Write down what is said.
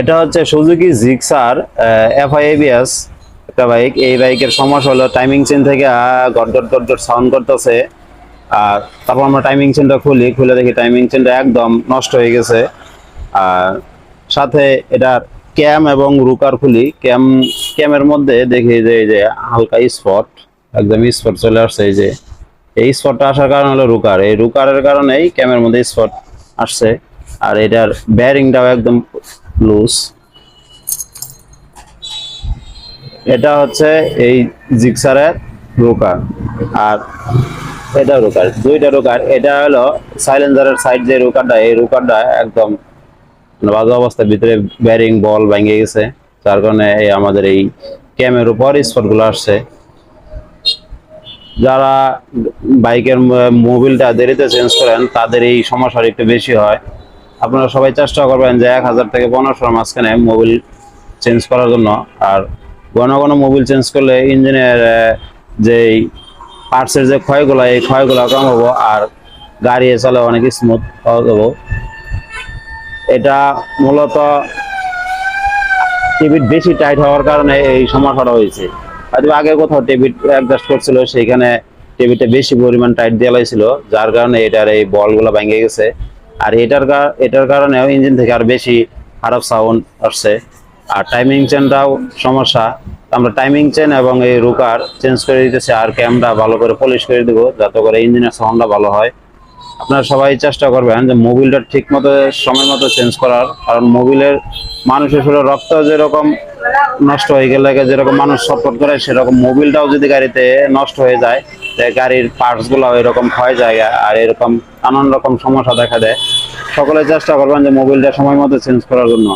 এটা হচ্ছে Suzuki Gixxer F I A B S একটা বাইক এই বাইকের সমস্যা হলো টাইমিং চেন থেকে গট গট গট গট সাউন্ড করতেছে। আর তারপর আমরা টাইমিং চেনটা খুলি, খুলে দেখি টাইমিং চেনটা একদম নষ্ট হয়ে গেছে। আর সাথে এটার ক্যাম এবং রুকার খুলি। ক্যাম ক্যামের মধ্যে দেখি যে, এই যে হালকা স্পট একদম স্পট চলে আসছে। এই যে, এই স্পটটা আসার কারণ হলো রুকার এই রুকারের কারণেই ক্যামের মধ্যে স্পট আসছে। আর এটার ব্যারিংটাও একদম লুজ এটা হচ্ছে এই জিক্সারের রুকার আর এটা রুকার, দুইটা রুকার। এটা হলো সাইলেন্সারের সাইড যে রুকারটা, এই রুকারটা একদম মানে বাজে অবস্থার ভিতরে ব্যারিং বল ভেঙে গেছে। যার কারণে এই আমাদের এই ক্যামের উপর স্পটগুলো আসছে। যারা বাইকের মোবিলটা দেরিতে চেঞ্জ করেন, তাদের এই সমস্যাটা একটু বেশি হয়। আপনারা সবাই চেষ্টা করবেন যে এক হাজার থেকে পনেরোশোর মাঝখানে মোবিল চেঞ্জ করার জন্য। আর ঘন ঘন মোবিল চেঞ্জ করলে ইঞ্জিনের যেই পার্টসের যে ক্ষয়গুলো, এই ক্ষয়গুলো কম হব আর গাড়ি চলে অনেক স্মুথ যাব। এটা মূলত টিভিট বেশি টাইট হওয়ার কারণে এই সমস্যাটা হয়েছে। হয়তো আগে কোথাও টিভিট অ্যাডজাস্ট করছিল সেখানে টিভিটা বেশি পরিমাণ টাইট দেওয়া হয়েছিল যার কারণে এটার এই বলগুলো ভেঙে গেছে। আর এটার এটার কারণেও ইঞ্জিন থেকে আর বেশি খারাপ সাউন্ড আসছে। আর টাইমিং চেনটাও সমস্যা। আমরা টাইমিং চেন এবং এই রুকার চেঞ্জ করে দিতেছি আর ক্যামেরা ভালো করে পলিশ করে দেবো যাতে করে ইঞ্জিনের সাউন্ডটা ভালো হয়। আপনারা সবাই চেষ্টা করবেন যে মোবিলটা ঠিক মতো সময় মতো চেঞ্জ করার। কারণ মোবিলের মানুষের শরীরে রক্ত যেরকম নষ্ট হয়ে গেলে, যেরকম মানুষ সাপোর্ট করে, সেরকম মোবিলটাও যদি গাড়িতে নষ্ট হয়ে যায় গাড়ির পার্টসগুলো এরকম ক্ষয় যায় আর এরকম নানান রকম সমস্যা দেখা দেয়। সকলে চেষ্টা করবেন যে মোবিলটা সময় মতো চেঞ্জ করার জন্য।